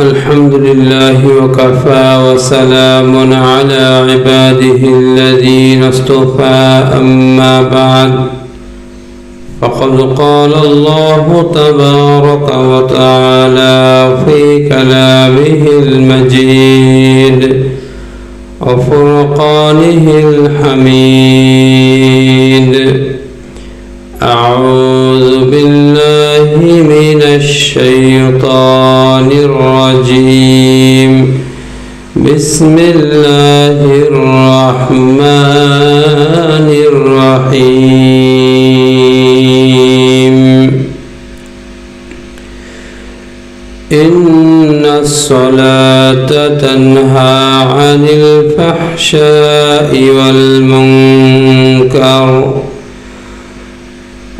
الحمد لله وكفى وسلام على عباده الذين اصطفى. أما بعد فقد قال الله تبارك وتعالى في كلامه المجيد وفرقانه الحميد. أعوذ بالله من الشيطان الرجيم. بسم الله الرحمن الرحيم. إن الصلاة تنهى عن الفحشاء والمنكر.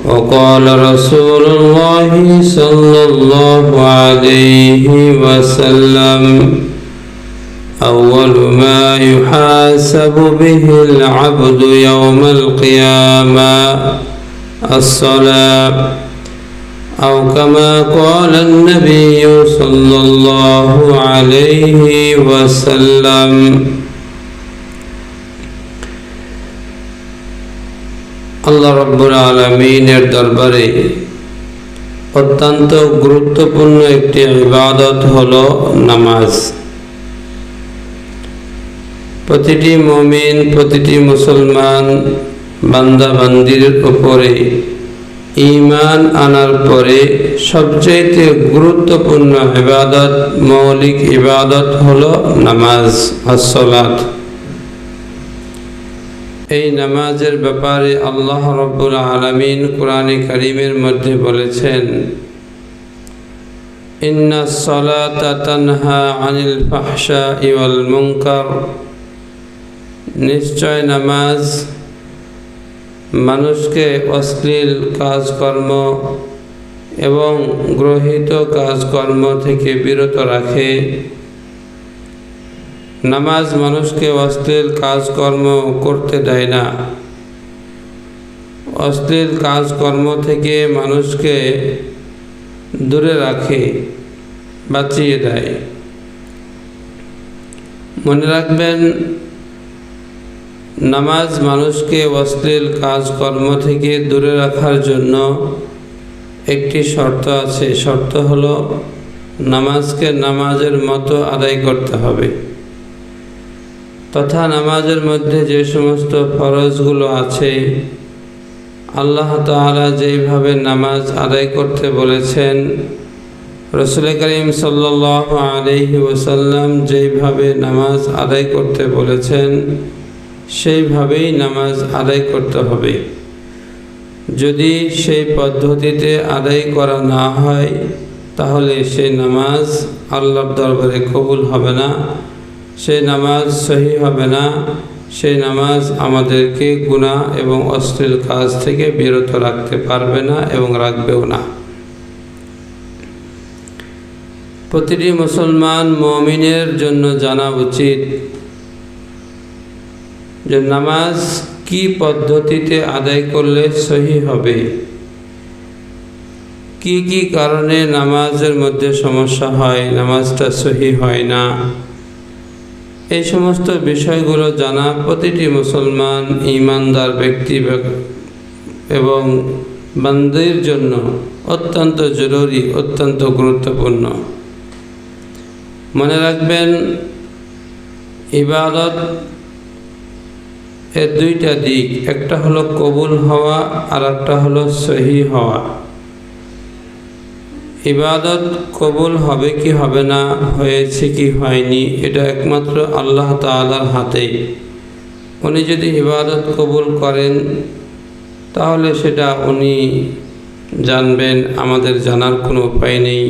وقال رسول الله صلى الله عليه وسلم أول ما يحاسب به العبد يوم القيامة الصلاة أو كما قال النبي صلى الله عليه وسلم আল্লাহ রব্বুল আলমিনের দরবারে অত্যন্ত গুরুত্বপূর্ণ একটি ইবাদত হল নামাজ। প্রতিটি মমিন, প্রতিটি মুসলমান বান্দা বান্দির উপরে ইমান আনার পরে সবচেয়ে গুরুত্বপূর্ণ ইবাদত, মৌলিক ইবাদত হল নামাজ আসলাত এই নামাজের ব্যাপারে আল্লাহ রব্বুল আলমিন কোরআনে করিমের মধ্যে বলেছেন আনিল ইওয়াল মুনকার। নিশ্চয় নামাজ মানুষকে অশ্লীল কাজকর্ম এবং গ্রহিত কাজকর্ম থেকে বিরত রাখে। নামাজ মানুষকে অশ্লীল কাজকর্ম করতে দেয় না। অশ্লীল কাজকর্ম থেকে মানুষকে দূরে রাখে, বাঁচিয়ে দেয়। মনে রাখবেন, নামাজ মানুষকে অশ্লীল কাজকর্ম থেকে দূরে রাখার জন্য একটি শর্ত আছে। শর্ত হলো, নামাজকে নামাজের মতো আদায় করতে হবে। তথা নামাজের মধ্যে যে সমস্ত ফরজগুলো আছে, আল্লাহ তালা যেইভাবে নামাজ আদায় করতে বলেছেন, রসুল করিম সাল্লাহ আলহি ওসাল্লাম যেইভাবে নামাজ আদায় করতে বলেছেন, সেইভাবেই নামাজ আদায় করতে হবে। যদি সেই পদ্ধতিতে আদায় করা না হয়, তাহলে সেই নামাজ আল্লাহর দরবারে কবুল হবে না। সেই নামাজ সহি হবে না। সেই নামাজ আমাদেরকে গুণা এবং অশ্লীল কাজ থেকে বিরত রাখতে পারবে না এবং রাখবেও না। প্রতিটি মুসলমান মমিনের জন্য জানা উচিত যে নামাজ কি পদ্ধতিতে আদায় করলে সহি হবে। কি কি কারণে নামাজের মধ্যে সমস্যা হয়, নামাজটা সহি হয় না? এই সমস্ত বিষয়গুলো জানা প্রতিটি মুসলমান ইমানদার ব্যক্তি এবং বান্দির জন্য অত্যন্ত জরুরি, অত্যন্ত গুরুত্বপূর্ণ। মনে রাখবেন, ইবাদত এর দুইটা দিক, একটা হলো কবুল হওয়া আর একটা হলো সহি হওয়া। ইবাদত কবুল হবে কি হবে না, হয়েছে কি হয়নি, এটা একমাত্র আল্লাহ তালার হাতে উনি যদি ইবাদত কবুল করেন, তাহলে সেটা উনি জানবেন, আমাদের জানার কোনো উপায় নেই।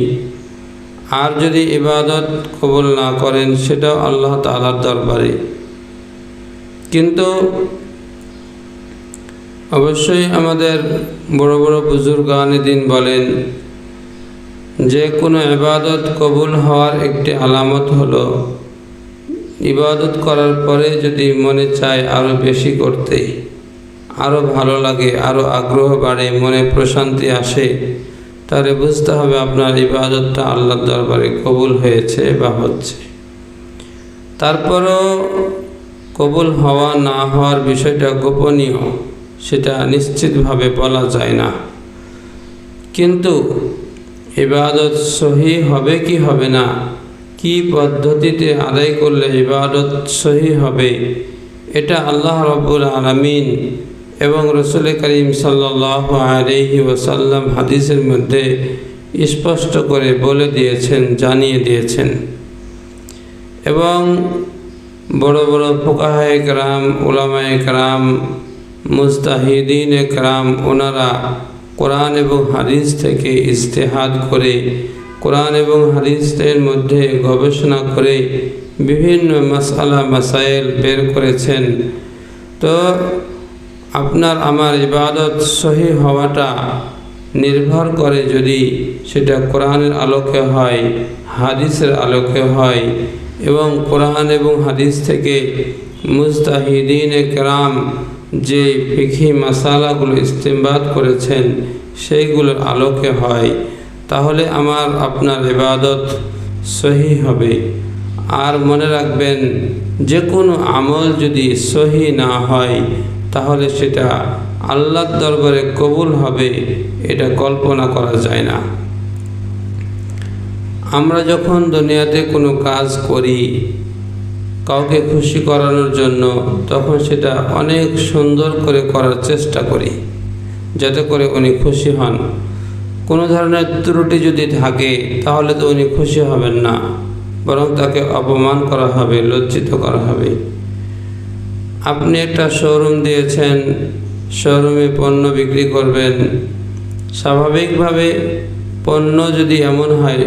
আর যদি ইবাদত কবুল না করেন, সেটাও আল্লাহ তালার দরবারে। কিন্তু অবশ্যই আমাদের বড় বড় বুজুর্গানি দিন বলেন যে কোনো ইবাদত কবুল হওয়ার একটি আলামত হলো, ইবাদত করার পরে যদি মনে চায় আরও বেশি করতে আরও ভালো লাগে আরও আগ্রহ বাড়ে, মনে প্রশান্তি আসে, তাহলে বুঝতে হবে আপনার ইবাদতটা আল্লাহর দরবারে কবুল হয়েছে বা হচ্ছে। তারপরও কবুল হওয়া না হওয়ার বিষয়টা গোপনীয়, সেটা নিশ্চিতভাবে বলা যায় না। কিন্তু ইবাদত সহি হবে কি হবে না? কি পদ্ধতিতে আদায় করলে ইবাদত সহি হবে? এটা আল্লাহ রব্বুল আলমিন এবং রসুল করিম সাল্লাহ আলহি ওসাল্লাম হাদিসের মধ্যে স্পষ্ট করে বলে দিয়েছেন, জানিয়ে দিয়েছেন। এবং বড় বড় ফোকাহায় একরাম ওলামায় একরাম, মুস্তাহিদিন একরাম, ওনারা কোরআন এবং হাদিস থেকে ইস্তেহাদ করে, কোরআন এবং হাদিসের মধ্যে গবেষণা করে বিভিন্ন মশালা মাসাইল বের করেছেন। তো আপনার আমার ইবাদত সহি হওয়াটা নির্ভর করে যদি সেটা কোরআনের আলোকে হয়, হাদিসের আলোকে হয় এবং কোরআন এবং হাদিস থেকে মুস্তাহিদিন কেরাম যে ফিখি মশালাগুলো ইস্তেমবাদ করেছেন, সেইগুলোর আলোকে হয়। তাহলে আমার আপনার ইবাদত সহি হবে। আর মনে রাখবেন যে কোনো আমল যদি সহি না হয়, তাহলে সেটা আল্লাহর দরবারে কবুল হবে, এটা কল্পনা করা যায় না। আমরা যখন দুনিয়াতে কোনো কাজ করি কাউকে খুশি করানোর জন্য তখন সেটা অনেক সুন্দর করে করার চেষ্টা করি, যাতে করে উনি খুশি হন। কোনো ধরনের ত্রুটি যদি থাকে, তাহলে তো উনি খুশি হবেন না, বরং তাকে অপমান করা হবে, লজ্জিত করা হবে। আপনি একটা শোরুম দিয়েছেন, শোরুমে পণ্য বিক্রি করবেন। স্বাভাবিকভাবে পণ্য যদি এমন হয়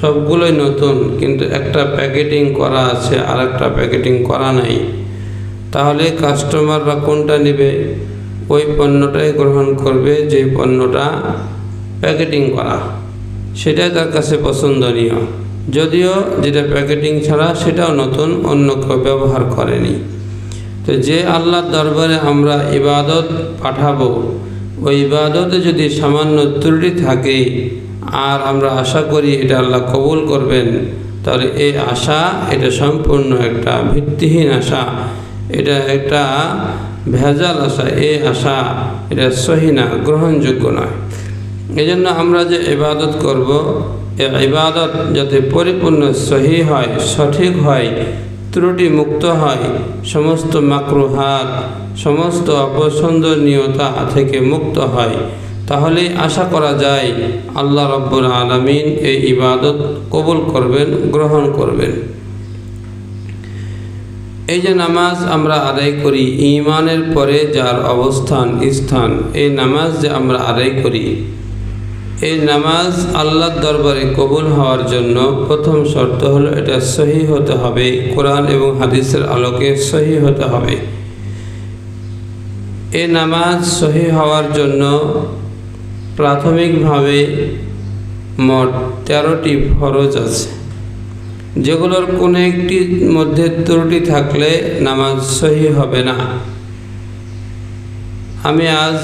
সবগুলোই নতুন, কিন্তু একটা প্যাকেটিং করা আছে আর একটা প্যাকেটিং করা নাই। তাহলে কাস্টমাররা কোনটা নেবে? ওই পণ্যটাই গ্রহণ করবে, যে পণ্যটা প্যাকেটিং করা। সেটাই তার কাছে পছন্দনীয়। যদিও যেটা প্যাকেটিং ছাড়া সেটাও নতুন, অন্য কেউ ব্যবহার করেনি। তো যে আল্লাহর দরবারে আমরা ইবাদত পাঠাবো, ওই ইবাদতে যদি সামান্য ত্রুটি থাকে আর আমরা আশা করি এটা আল্লাহ কবুল করবেন। তাহলে এই আশা, এটা সম্পূর্ণ একটা ভিত্তিহীন আশা। এটা একটা ভেজাল আশা, এই আশা এটা সহি না, গ্রহণযোগ্য নয়। এই জন্য আমরা যে ইবাদত করব, এ ইবাদত যাতে পরিপূর্ণ সহি হয়, সঠিক হয় ত্রুটি মুক্ত হয়, সমস্ত মাকরুহাত, সমস্ত অপছন্দনীয়তা থেকে মুক্ত হয়। তাহলে আশা করা যায় আল্লাহ রব্বুল আলমিন এই ইবাদত কবুল করবেন, গ্রহণ করবেন। এই যে নামাজ আমরা আদায় করি ইমানের পরে যার অবস্থান, স্থান, এই নামাজ যে আমরা আদায় করি, এই নামাজ আল্লাহর দরবারে কবুল হওয়ার জন্য প্রথম শর্ত হলো এটা সহি হতে হবে, কোরআন এবং হাদিসের আলোকে সহি হতে হবে। এই নামাজ সহি হওয়ার জন্য প্রাথমিকভাবে মোট তেরোটি ফরজ আছে। যেগুলোর কোনো একটির মধ্যে ত্রুটি থাকলে নামাজ সহি হবে না। আমি আজ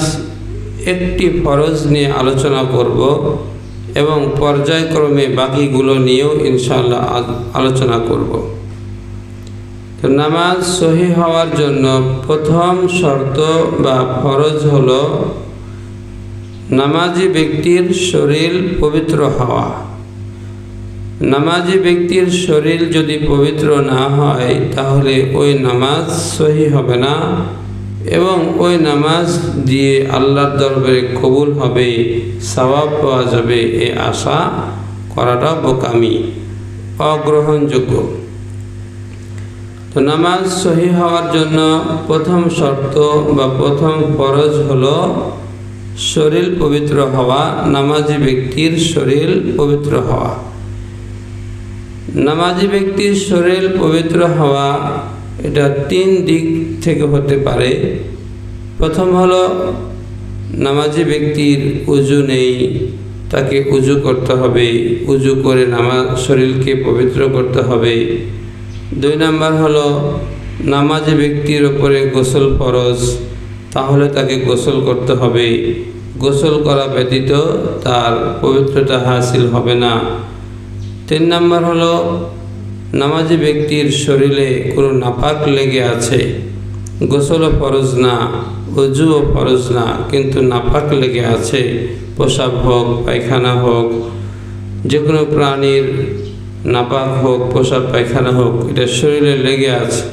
একটি ফরজ নিয়ে আলোচনা করব এবং পর্যায়ক্রমে বাকিগুলো নিয়েও ইনশাল্লাহ আলোচনা করব। তো নামাজ সহি হওয়ার জন্য প্রথম শর্ত বা ফরজ হল নামাজি ব্যক্তির শরীর পবিত্র হওয়া। নামাজি ব্যক্তির শরীর যদি পবিত্র না হয়, তাহলে ওই নামাজ সহি হবে না এবং ওই নামাজ দিয়ে আল্লাহর দরবারে কবুল হবে সবাব পাওয়া যাবে এ আশা করাটা বোকামি, অগ্রহণযোগ্য। তো নামাজ সহি হওয়ার জন্য প্রথম শর্ত বা প্রথম ফরজ হলো শরীর পবিত্র হওয়া, নামাজি ব্যক্তির শরীর পবিত্র হওয়া। নামাজি ব্যক্তির শরীর পবিত্র হওয়া, এটা তিন দিক থেকে হতে পারে। প্রথম হলো, নামাজি ব্যক্তির উজু নেই, তাকে উজু করতে হবে, উজু করে নামাজ শরীরকে পবিত্র করতে হবে। দুই নাম্বার হলো, নামাজি ব্যক্তির ওপরে গোসল ফরজ তাহলে তাকে গোসল করতে হবে। গোসল করা ব্যতীত তার পবিত্রতা হাসিল হবে না। তিন নম্বর হলো, নামাজি ব্যক্তির শরীরে কোনো নাপাক লেগে আছে। গোসলও ফরজ না, অজুও ফরজ না, কিন্তু নাপাক লেগে আছে। পোশাক হোক, পায়খানা হোক যে কোনো প্রাণীর নাপাক হোক, পোশাক পায়খানা হোক, এটা শরীরে লেগে আছে।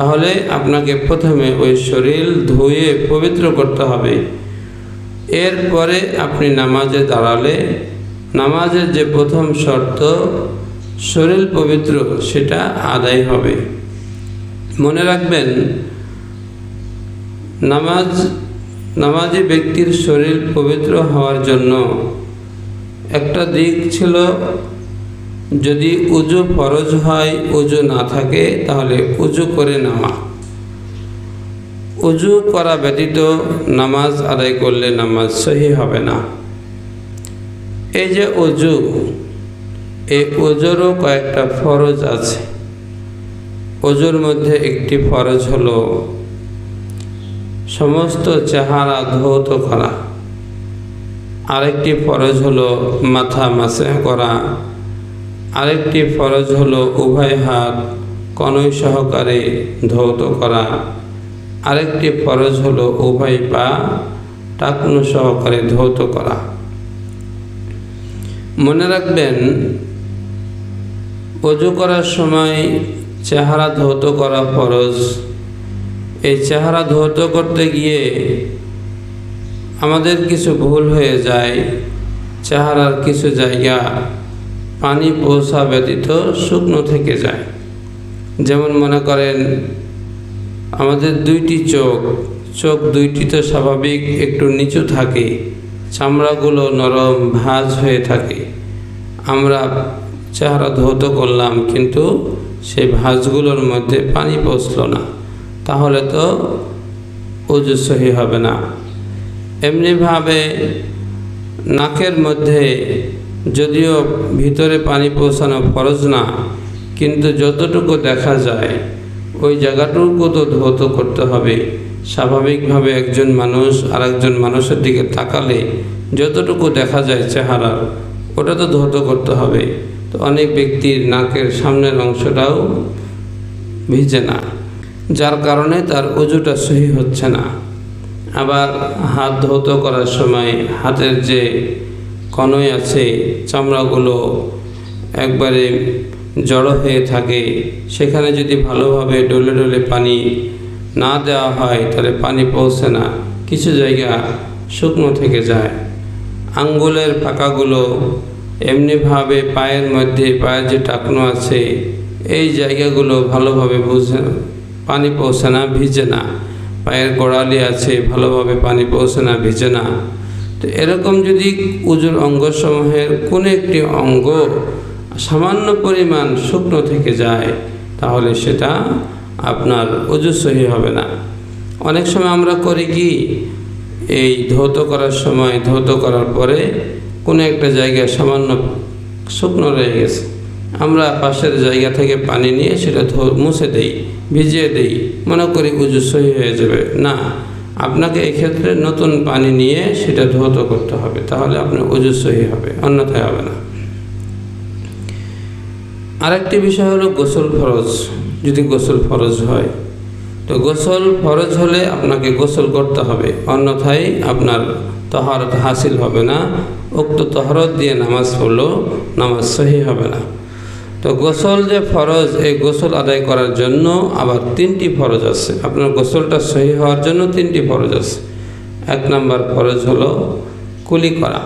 তাহলে আপনাকে প্রথমে ওই শরীর ধুয়ে পবিত্র করতে হবে। এরপরে আপনি নামাজে দাঁড়ালে, নামাজের যে প্রথম শর্ত, শরীর পবিত্র, সেটা আদায় হবে। মনে রাখবেন, নামাজ, নামাজি ব্যক্তির শরীর পবিত্র হওয়ার জন্য একটা দিক ছিল যদি উজু ফরজ হয়, উজু না থাকে, তাহলে উজু করে নামা উজু করা ব্যতীত নামাজ আদায় করলে নামাজ সহি হবে না। এই যে উজু, এই অজুরও কয়েকটা ফরজ আছে। অজুর মধ্যে একটি ফরজ হলো সমস্ত চেহারা ধৌত করা। আরেকটি ফরজ হলো মাথা মাসে করা। আরেকটি ফরজ হল উভয় হাত কনই সহকারে ধৌত করা। আরেকটি ফরজ হল উভয় পা টাকনু সহকারে ধৌত করা। মনে রাখবেন, অজু করার সময় চেহারা ধৌত করা ফরজ। এই চেহারা ধৌত করতে গিয়ে আমাদের কিছু ভুল হয়ে যায়, চেহারার কিছু জায়গা পানি পৌঁছা ব্যতীত শুকনো থেকে যায়। যেমন মনে করেন, আমাদের দুইটি চোখ চোখ দুইটি তো স্বাভাবিক, একটু নিচু থাকে, চামড়াগুলো নরম, ভাঁজ হয়ে থাকে। আমরা চেহারা ধৌত করলাম, কিন্তু সেই ভাঁজগুলোর মধ্যে পানি পৌঁছলো না, তাহলে তো উজু সহি হবে না। এমনিভাবে নাকের মধ্যে যদিও ভিতরে পানি পৌঁছানো ফরজ না, কিন্তু যতটুকু দেখা যায়, ওই জায়গাটুকু তো ধৌত করতে হবে। স্বাভাবিকভাবে একজন মানুষ আর একজন মানুষের দিকে তাকালে যতটুকু দেখা যায় চেহারার, ওটা তো ধৌত করতে হবে। তো অনেক ব্যক্তির নাকের সামনের অংশটাও ভিজে না, যার কারণে তার উজুটা সহি হচ্ছে না। আবার হাত ধৌত করার সময় হাতের যে কনই আছে, চামড়াগুলো একবারে জড়ো হয়ে থাকে। সেখানে যদি ভালোভাবে ডলে ডলে পানি না দেওয়া হয়, তাহলে পানি পৌঁছে না। কিছু জায়গা শুকনো থেকে যায়। আঙ্গুলের ফাঁকাগুলো এমনিভাবে পায়ের মধ্যে, পায়ের যে টাকনো আছে, এই জায়গাগুলো ভালোভাবে বুঝে পানি পৌঁছে না, ভিজে না। পায়ের গোড়ালি আছে, ভালোভাবে পানি পৌঁছে না, ভিজে না। তো এরকম যদি উজুর অঙ্গসমূহের কোনো একটি অঙ্গ সামান্য পরিমাণ শুকনো থেকে যায়, তাহলে সেটা আপনার উজু সহি হবে না। অনেক সময় আমরা করি কি, এই ধৌত করার সময়, ধৌত করার পরে কোনো একটা জায়গায় সামান্য শুকনো রয়ে গেছে। আমরা পাশের জায়গা থেকে পানি নিয়ে সেটা মুছে দেই, ভিজিয়ে দেই, মনে করি উজু সহি হয়ে যাবে। না আপনাকে এক্ষেত্রে নতুন পানি নিয়ে সেটা ধৌত করতে হবে, তাহলে আপনার উজু সহি হবে, অন্যথায় হবে না। আরেকটি বিষয় হলো গোসল ফরজ, যদি গোসল ফরজ হয়, তো গোসল ফরজ হলে আপনাকে গোসল করতে হবে, অন্যথায় আপনার তহরত হাসিল হবে না, উক্ত তহরত দিয়ে নামাজ পড়লেও নামাজ সহি হবে না। তো গোসল যে ফরজ, এই গোসল আদায় করার জন্য আবার তিনটি ফরজ আছে। আপনার গোসলটা সহি হওয়ার জন্য তিনটি ফরজ আছে। এক নম্বর ফরজ হলো কুলি করা।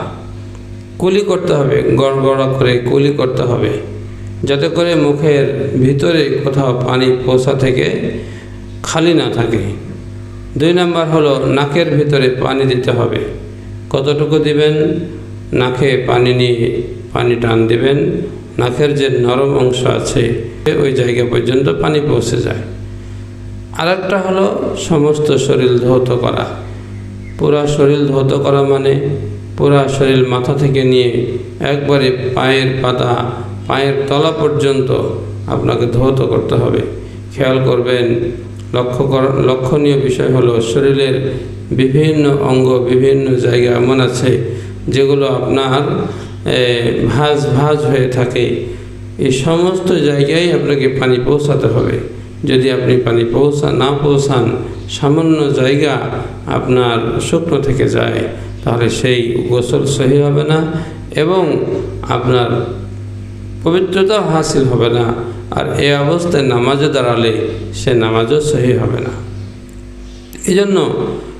কুলি করতে হবে, গড়গড়া করে কুলি করতে হবে। যাতে করে মুখের ভিতরে কোথাও পানি পোষা থেকে খালি না থাকে। দুই নাম্বার হলো নাকের ভিতরে পানি দিতে হবে। কতটুকু দিবেন? নাকে পানি নিয়ে পানি টান দিবেন। নাকের যে নরম অংশ আছে ওই জায়গা পর্যন্ত পানি পৌঁছে যায়। আরেকটা হলো সমস্ত শরীর ধৌত করা। পুরা শরীর ধৌত করা মানে পুরা শরীর মাথা থেকে নিয়ে একবারে পায়ের পাতা, পায়ের তলা পর্যন্ত আপনাকে ধৌত করতে হবে। খেয়াল করবেন, লক্ষ্য কর, লক্ষণীয় বিষয় হলো শরীরের বিভিন্ন অঙ্গ বিভিন্ন জায়গা এমন আছে যেগুলো আপনার ভাঁজ ভাঁজ হয়ে থাকে। এই সমস্ত জায়গায় আপনাকে পানি পৌঁছাতে হবে। যদি আপনি পানি পৌঁছা, না পৌঁছান, সামান্য জায়গা আপনার শুকনো থেকে যায়, তাহলে সেই গোসল সহি হবে না এবং আপনার পবিত্রতা হাসিল হবে না। আর এই অবস্থায় নামাজে দাঁড়ালে সে নামাজও সহি হবে না। এই জন্য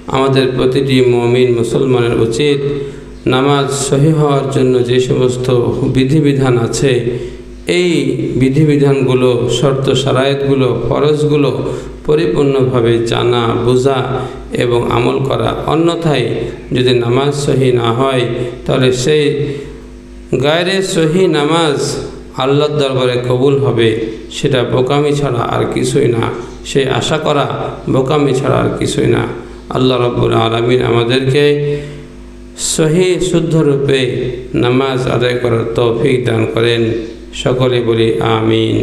আমাদের প্রতিটি মমিন মুসলমানের উচিত নামাজ সহি হওয়ার জন্য যে সমস্ত বিধিবিধান আছে, এই বিধিবিধানগুলো, শর্ত সারায়তগুলো ফরজগুলো পরিপূর্ণভাবে জানা, বোঝা এবং আমল করা। অন্যথায় যদি নামাজ সহি না হয়, তাহলে সেই গায়রে সহি নামাজ আল্লাহর দরবারে কবুল হবে, সেটা বোকামি ছাড়া আর কিছুই না। সে আশা করা বোকামি ছাড়া আর কিছুই না। আল্লাহ রব্বুল আলমিন আমাদেরকে সহি শুদ্ধ রূপে নামাজ আদায় করার তৌফিক দান করেন। সকলে বলি আমিন।